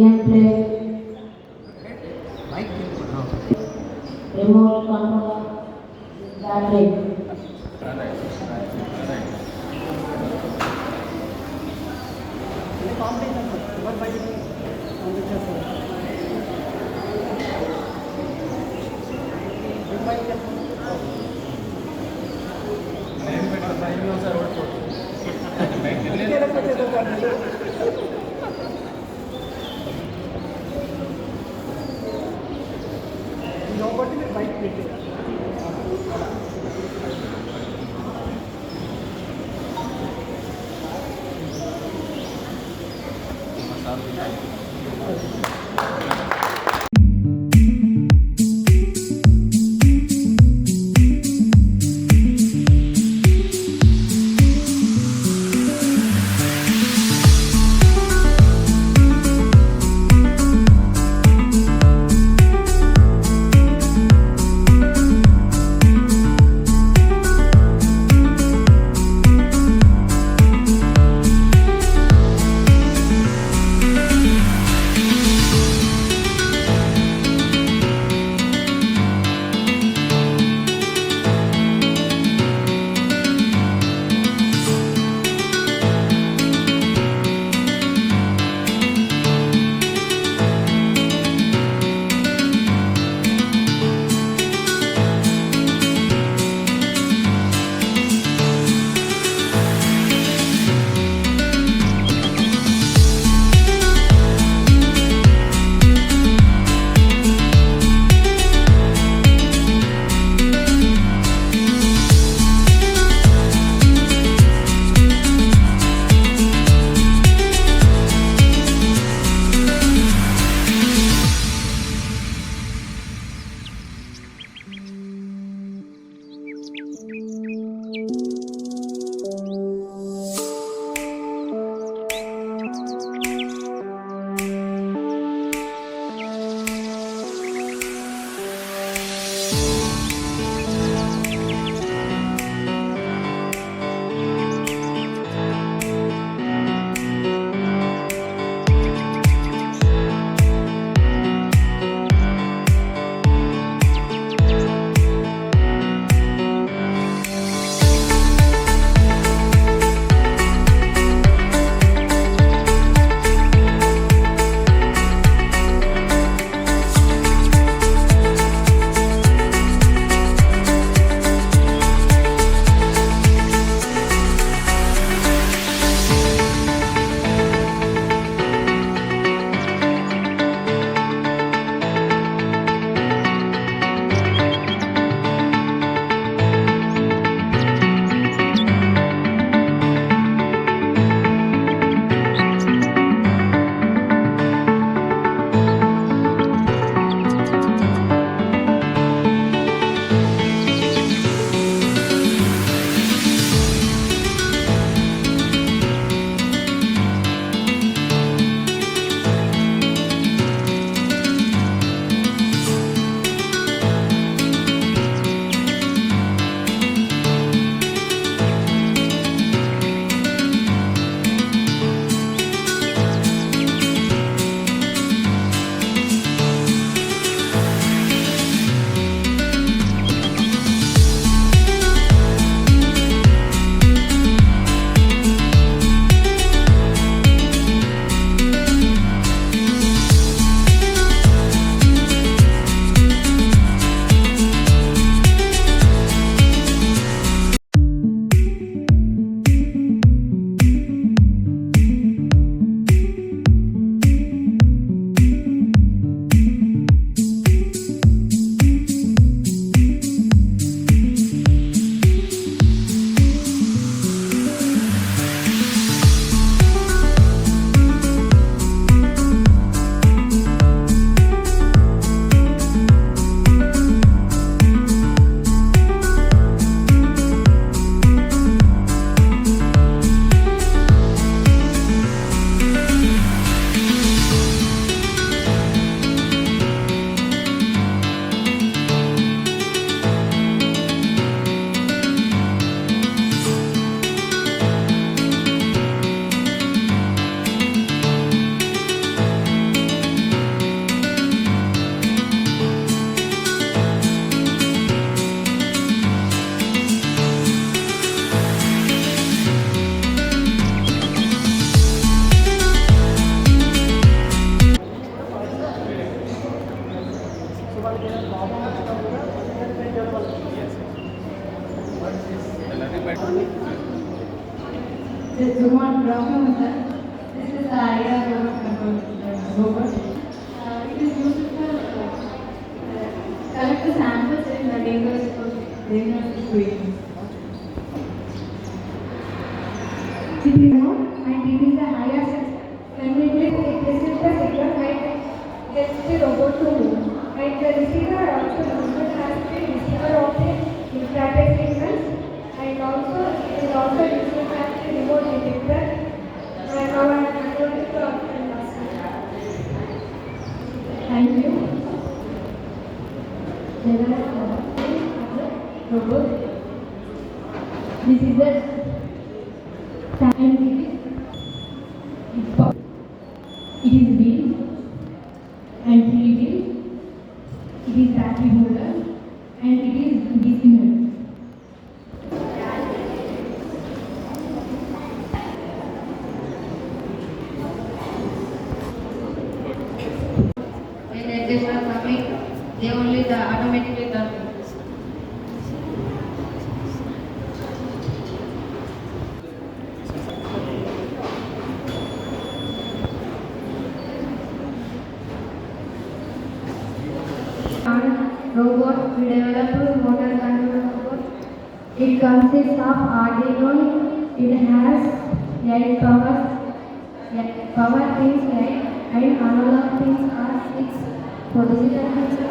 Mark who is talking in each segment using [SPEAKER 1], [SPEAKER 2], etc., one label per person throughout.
[SPEAKER 1] Game play remote control battery sir ఓడిపోతుంది This is the robot. We developed motor control robot. It consists of Arduino. It has eight powers. Eight power pins, eight, and analog pins are six. For digital pins,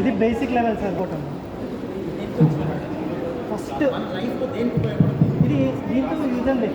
[SPEAKER 2] ఇది basic level sir సరిపోవటం first ఇది దీంతో
[SPEAKER 3] use అండి.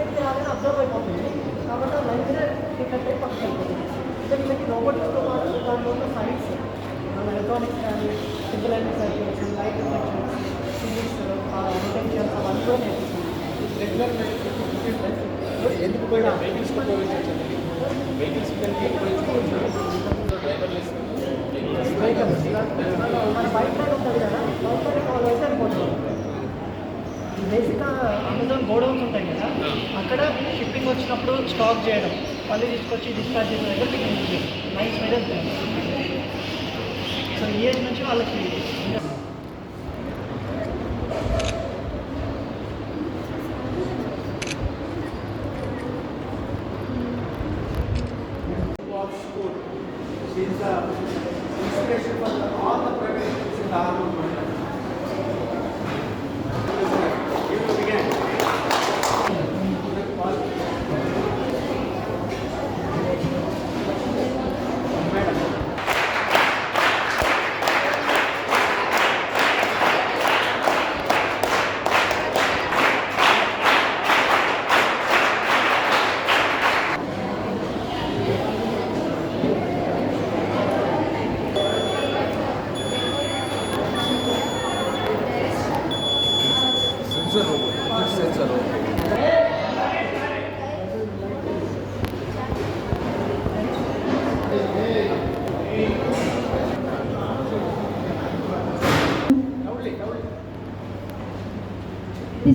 [SPEAKER 3] మీద రాగానే observe అయిపోతుంది కాబట్టి light మీద అయి పక్కన అయిపోతుంది సో వీళ్ళకి రోబోటిక్స్తో పాటు దాంట్లో ఉన్న సైన్స్ మన ఎలక్ట్రానిక్స్ కానీ simple circuits light reflections physics detections అవన్నీ కూడా నేర్పిస్తుంది
[SPEAKER 4] regular ఎందుకు పోయినా వెహికల్స్ వెహికల్స్ డ్రైవర్లెస్
[SPEAKER 3] వెహికల్స్ మన బైక్ బైక్ రైడ్ ఫాలో అయితే అనుకుంటున్నాం బేసిక్గా అమెజాన్ గోడౌన్స్ ఉంటాయి కదా అక్కడ షిప్పింగ్ వచ్చినప్పుడు స్టాక్ చేయడం. మళ్ళీ తీసుకొచ్చి డిస్పాచ్ చేసిన దగ్గర పికింగ్ మీద వెళ్తాయి సో ఈ ఏజ్ నుంచి వాళ్ళకి
[SPEAKER 5] This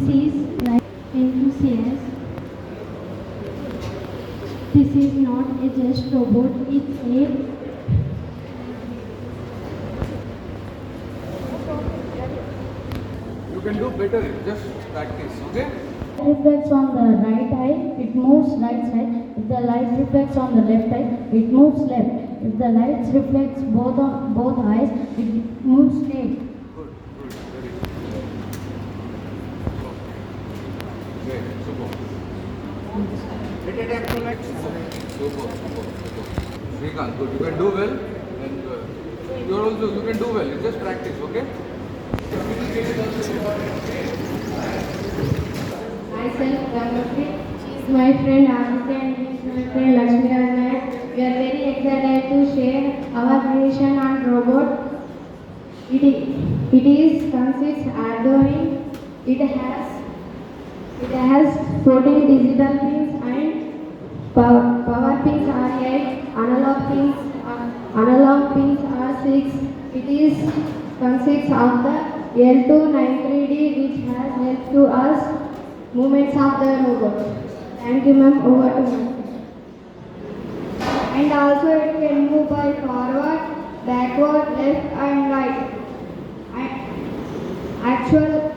[SPEAKER 5] is like. This is not a just robot, it's a
[SPEAKER 6] You can do better. Just practice. Okay?
[SPEAKER 5] If the reflects on the right eye, it moves right side. If the light reflects on the left eye, it moves left. If the light reflects both on both eyes, it moves straight.
[SPEAKER 6] Good. Good. Very good. Great. Super. it Super. Super. Super. Srikanth, good. You can do well. And uh, you are also you can do well. You just practice. Okay?
[SPEAKER 1] Myself, Ramashri, she is my friend Aditya and he is my friend Lakshmi Nayak. We are very excited to share our creation on robot. It is, it is consists Arduino. It has it has 14 digital pins and power, power pins are 8, analog pins are, analog pins are 6. It is consists of the L293D which has helped to us movements of the robot. Thank you ma'am, over to ma'am. And also it can move by forward, backward, left and right. And actual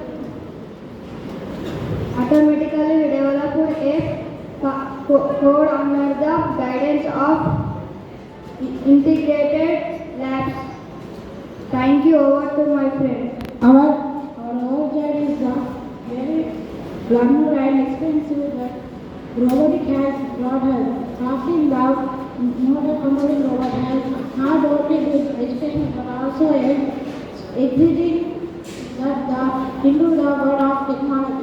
[SPEAKER 1] automatically develop a co- co- code under the guidance of integrated labs. Thank you over to my friend. Our our overjoy is not very glamour and expensive but robotic has brought us. Talking about a common robot has hard working with education but also a exiting that the into the world of technology.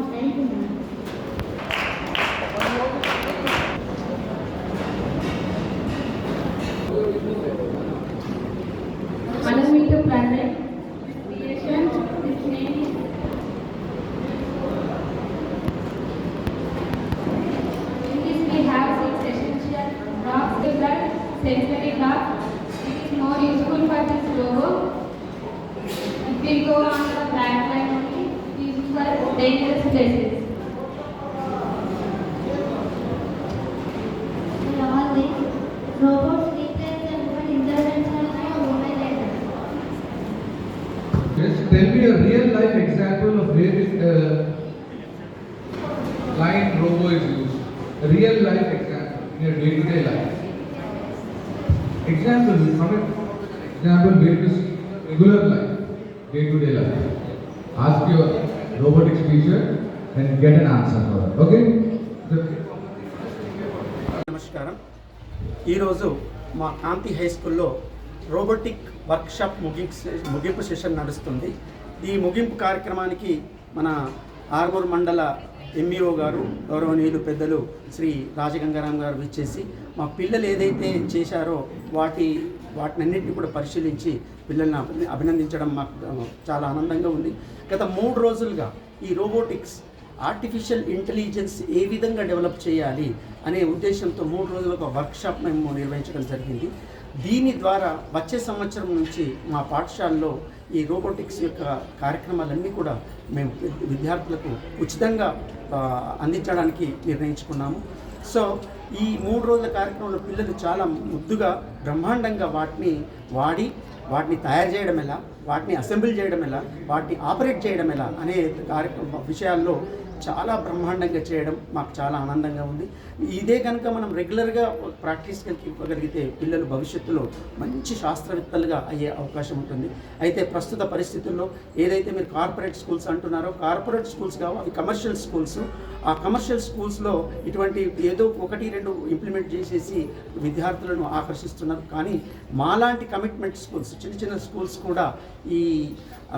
[SPEAKER 1] Line
[SPEAKER 7] robo is used. A real life example in your day to day life. example, from an example where to see regular life, day to day life. Ask your robotics teacher and get an answer for it. Okay? The-
[SPEAKER 8] నమస్కారం ఈరోజు మా Kanti high స్కూల్లో robotic workshop ముగింపు సె- ముగింపు session నడుస్తుంది ఈ ముగింపు కార్యక్రమానికి మన ఆర్మూర్ మండల ఎంఈఓ గారు గౌరవనీయులు పెద్దలు శ్రీ రాజగంగారాం గారు విచ్చేసి మా పిల్లలు ఏదైతే చేశారో వాటి వాటినన్నింటినీ కూడా పరిశీలించి పిల్లల్ని అభి- అభినందించడం మాకు చాలా ఆనందంగా ఉంది. గత మూడు రోజులుగా ఈ రోబోటిక్స్ ఆర్టిఫిషియల్ ఇంటెలిజెన్స్ ఏ విధంగా డెవలప్ చేయాలి అనే ఉద్దేశంతో మూడు రోజుల ఒక వర్క్షాప్ మేము నిర్వహించడం జరిగింది. దీని ద్వారా వచ్చే సంవత్సరం నుంచి మా పాఠశాలలో ఈ రోబోటిక్స్ యొక్క కార్యక్రమాలన్నీ కూడా మేము విద్యార్థులకు ఉచితంగా అందించడానికి నిర్ణయించుకున్నాము. సో ఈ మూడు రోజుల కార్యక్రమంలో పిల్లలు చాలా ముద్దుగా బ్రహ్మాండంగా వాటిని వాడి వాటిని తయారు చేయడం ఎలా వాటిని అసెంబ్లీ చేయడం ఎలా వాటిని ఆపరేట్ చేయడం ఎలా అనే కార్యక్రమ విషయాల్లో చాలా బ్రహ్మాండంగా చేయడం మాకు చాలా ఆనందంగా ఉంది. ఇదే కనుక మనం రెగ్యులర్గా ప్రాక్టీస్ కనుక ఇవ్వగలిగితే పిల్లలు భవిష్యత్తులో మంచి శాస్త్రవేత్తలుగా అయ్యే అవకాశం ఉంటుంది. అయితే ప్రస్తుత పరిస్థితుల్లో ఏదైతే మీరు కార్పొరేట్ స్కూల్స్ అంటున్నారో కార్పొరేట్ స్కూల్స్ కావు అవి కమర్షియల్ స్కూల్స్. ఆ కమర్షియల్ స్కూల్స్లో ఇటువంటి ఏదో ఒకటి రెండు ఇంప్లిమెంట్ చేసేసి విద్యార్థులను ఆకర్షిస్తున్నారు. కానీ మాలాంటి కమిట్మెంట్ స్కూల్స్ చిన్న చిన్న స్కూల్స్ కూడా ఈ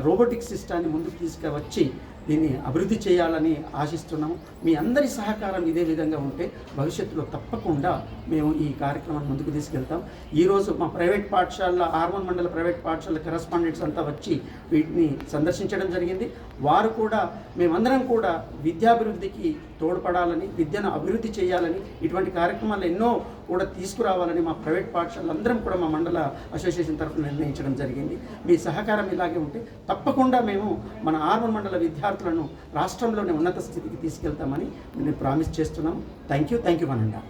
[SPEAKER 8] రోబోటిక్ సిస్టాన్ని ముందుకు తీసుకువచ్చి దీన్ని అభివృద్ధి చేయాలని ఆశిస్తున్నాము. మీ అందరి సహకారం ఇదే విధంగా ఉంటే భవిష్యత్తులో తప్పకుండా మేము ఈ కార్యక్రమాన్ని ముందుకు తీసుకెళ్తాం. ఈరోజు మా ప్రైవేట్ పాఠశాల ఆర్మన్ మండల ప్రైవేట్ పాఠశాల కరెస్పాండెంట్స్ అంతా వచ్చి వీటిని సందర్శించడం జరిగింది. వారు కూడా మేమందరం కూడా విద్యాభివృద్ధికి తోడ్పడాలని విద్యను అభివృద్ధి చేయాలని ఇటువంటి కార్యక్రమాలు ఎన్నో కూడా తీసుకురావాలని మా ప్రైవేట్ పాఠశాలలు అందరం కూడా మా మండల అసోసియేషన్ తరఫున నిర్ణయించడం జరిగింది. మీ సహకారం ఇలాగే ఉంటే తప్పకుండా మేము మన ఆర్మన్ మండల విద్యార్థులను రాష్ట్రంలోని ఉన్నత స్థితికి తీసుకెళ్తామని నేను ప్రామిస్ చేస్తున్నాం థ్యాంక్ యూ థ్యాంక్ యూ మనండా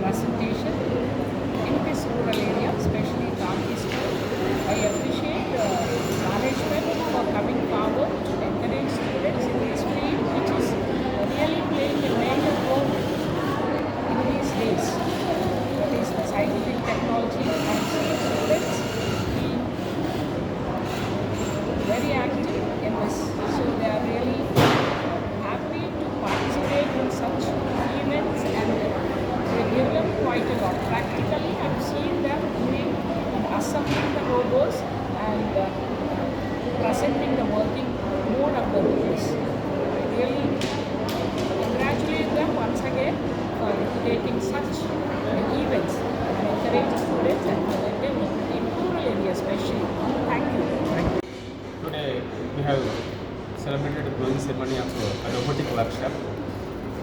[SPEAKER 9] presentation in this rural area, especially Gandhi Ahí and uh, presenting the working mode of the. I really congratulate them once again for taking such events and encourage students and development in rural areas especially. Thank you.
[SPEAKER 10] Today we have celebrated the closing ceremony of a robotic workshop.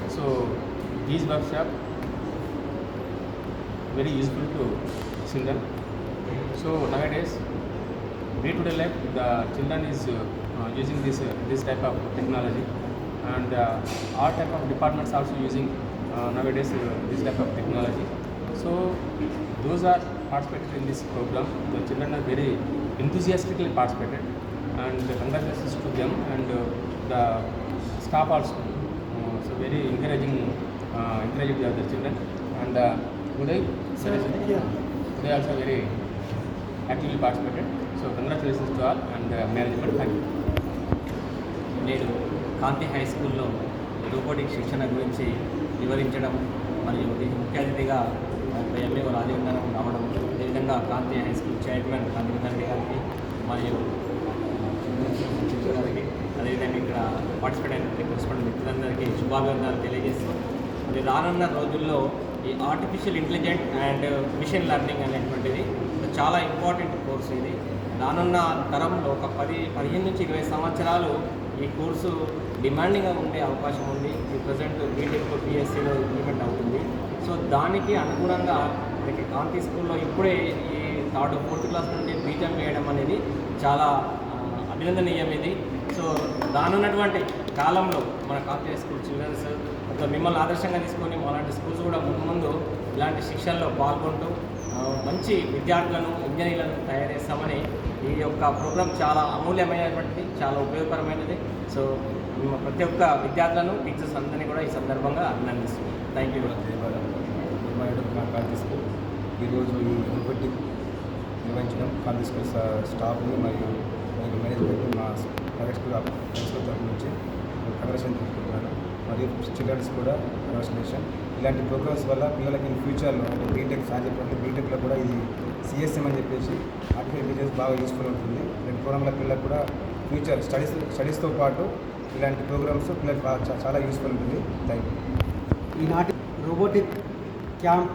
[SPEAKER 10] So these workshop very useful to children. So nowadays day-to-day life the children is uh, using this uh, this type of technology and uh, all type of departments also using uh, nowadays uh, this type of technology. So those are participated in this program. The children are very enthusiastically participated and the congratulations to them and uh, the staff also. So very encouraging, uh, encouraging the other children and uh, today, today also very actively participated. So congratulations to all and management thank you
[SPEAKER 11] నేను Kanti high స్కూల్లో robotic శిక్షణ గురించి వివరించడం మరియు దీనికి ముఖ్య అతిథిగా MAO Rajiv garu రావడం అదేవిధంగా Kanti high school chairman Kanti Reddy గారికి మరియు గారికి అదేవిధంగా ఇక్కడ పార్టిసిపేట్ అయిన ప్రిన్సిపల్ మిత్రులందరికీ శుభాభివందనాలు తెలియజేస్తూ మరి రానున్న రోజుల్లో ఈ artificial intelligent and mission learning అనేటువంటిది చాలా ఇంపార్టెంట్ కోర్సు ఇది. రానున్న తరంలో ఒక పది పదిహేను నుంచి ఇరవై సంవత్సరాలు ఈ కోర్సు డిమాండింగ్గా ఉండే అవకాశం ఉంది. ఈ ప్రజెంట్ బీటెక్ బీఎస్సీలో ఇంప్లిమెంట్ అవుతుంది. సో దానికి అనుగుణంగా మనకి కాంతి స్కూల్లో ఇప్పుడే ఈ థర్డ్ ఫోర్త్ క్లాస్ నుండి బీటెక్ వేయడం అనేది చాలా అభినందనీయం ఇది. సో దానున్నటువంటి కాలంలో మన కాంతి స్కూల్ చిల్డ్రన్స్ మిమ్మల్ని ఆదర్శంగా తీసుకొని అలాంటి స్కూల్స్ కూడా ముందు ముందు ఇలాంటి శిక్షణలో పాల్గొంటూ మంచి విద్యార్థులను ఇంజనీర్లను తయారు చేస్తామని ఈ యొక్క ప్రోగ్రాం చాలా అమూల్యమైనటువంటిది చాలా ఉపయోగకరమైనది. సో మేము ప్రతి ఒక్క విద్యార్థులను టీచర్స్ అందరినీ కూడా ఈ సందర్భంగా అభినందిస్తున్నాం. థ్యాంక్ యూ
[SPEAKER 12] స్కూల్ ఈరోజు ఈ రోబోటిక్ నిర్వహించడం కాంతి స్కూల్ స్టాఫ్ని మరియు మేనేజ్మెంట్ మా ప్రైవేట్ స్కూల్ ప్రిన్సిపల్ తరఫు నుంచి కంగ్రాచులేషన్ తీసుకుంటున్నాను మరియు చిల్డ్రన్స్ కూడా కంగ్రాచులేషన్ ఇలాంటి ప్రోగ్రామ్స్ వల్ల పిల్లలకి ఇన్ ఫ్యూచర్లో అంటే బీటెక్ సార్ చెప్పినట్టు బీటెక్లో కూడా ఇది సిఎస్ఎం అని చెప్పేసి ఆర్టిఫిషియల్ ఇంటెలిజెన్స్ బాగా యూస్ఫుల్ ఉంటుంది ఇలాంటి ప్రోగ్రాంల పిల్లలకు కూడా ఫ్యూచర్ స్టడీస్ స్టడీస్తో పాటు ఇలాంటి ప్రోగ్రామ్స్ పిల్లలకు చాలా యూస్ఫుల్ ఉంటుంది. థ్యాంక్ యూ
[SPEAKER 13] ఈనాటి రోబోటిక్ క్యాంప్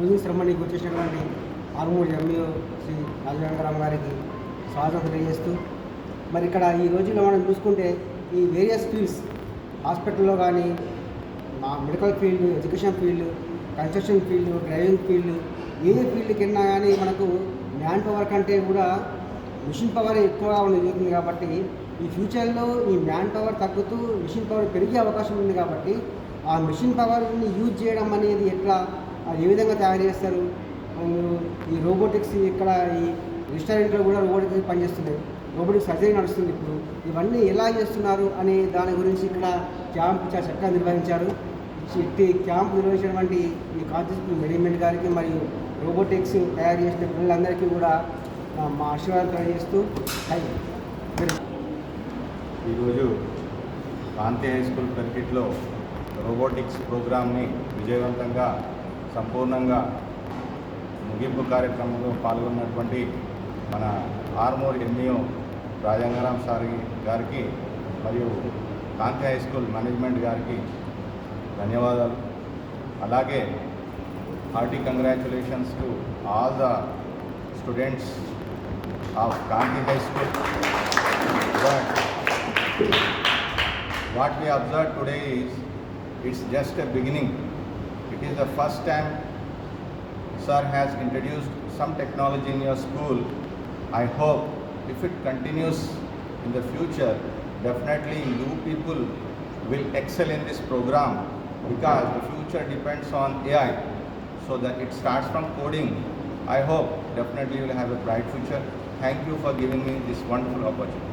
[SPEAKER 13] రుజు శ్రమణి వచ్చేసినటువంటి ఆర్మూర్ ఎంఈఓ శ్రీ రాజవేంద్రరావు గారికి స్వాగతం తెలియజేస్తూ మరి ఇక్కడ ఈ రోజుల్లో మనం చూసుకుంటే ఈ వేరియస్ ఫీల్డ్స్ హాస్పిటల్లో కానీ మా medical field education field construction field driving field ఏ ఫీల్డ్కి వెళ్ళినా కానీ మనకు మ్యాన్ పవర్ కంటే కూడా మిషన్ పవర్ ఎక్కువగా జరుగుతుంది కాబట్టి ఈ ఫ్యూచర్లో ఈ మ్యాన్ పవర్ తగ్గుతూ మిషన్ పవర్ పెరిగే అవకాశం ఉంది కాబట్టి ఆ మిషన్ పవర్ని యూజ్ చేయడం అనేది ఎట్లా అది ఏ విధంగా తయారు చేస్తారు? ఈ రోబోటిక్స్ ఇక్కడ ఈ రెస్టారెంట్లో కూడా రోబోటిక్స్ పనిచేస్తున్నాయి. రోబోటిక్స్ సర్జరీ నడుస్తుంది ఇప్పుడు. ఇవన్నీ ఎలా చేస్తున్నారు అనే దాని గురించి ఇక్కడ క్యాంప్ చక్కగా నిర్వహించారు. ఇట్టి క్యాంప్ నిర్వహించినటువంటి ఈ కాన్సెప్ట్ మేనేజ్మెంట్ గారికి మరియు రోబోటిక్స్ తయారు చేసిన పిల్లలందరికీ కూడా మా ఆశీర్వాదం తెలియజేస్తూ
[SPEAKER 12] ఈరోజు కాంతి హై స్కూల్ పెర్కిట్లో రోబోటిక్స్ ప్రోగ్రామ్ని విజయవంతంగా సంపూర్ణంగా ముగింపు కార్యక్రమంలో పాల్గొన్నటువంటి మన ఆర్మూర్ ఎంఈఓ రాజంగారాం సార్ గారికి మరియు కాంతి హై స్కూల్ మేనేజ్మెంట్ గారికి ధన్యవాదాలు అలాగే hearty congratulations to all the students of Kanthi high school But what we observed today is it's just a beginning. It is the first time sir has introduced some technology in your school. I hope if it continues in the future, definitely you people will excel in this program because the future depends on AI. So that it starts from coding. I hope definitely you will have a bright future. Thank you for giving me this wonderful opportunity.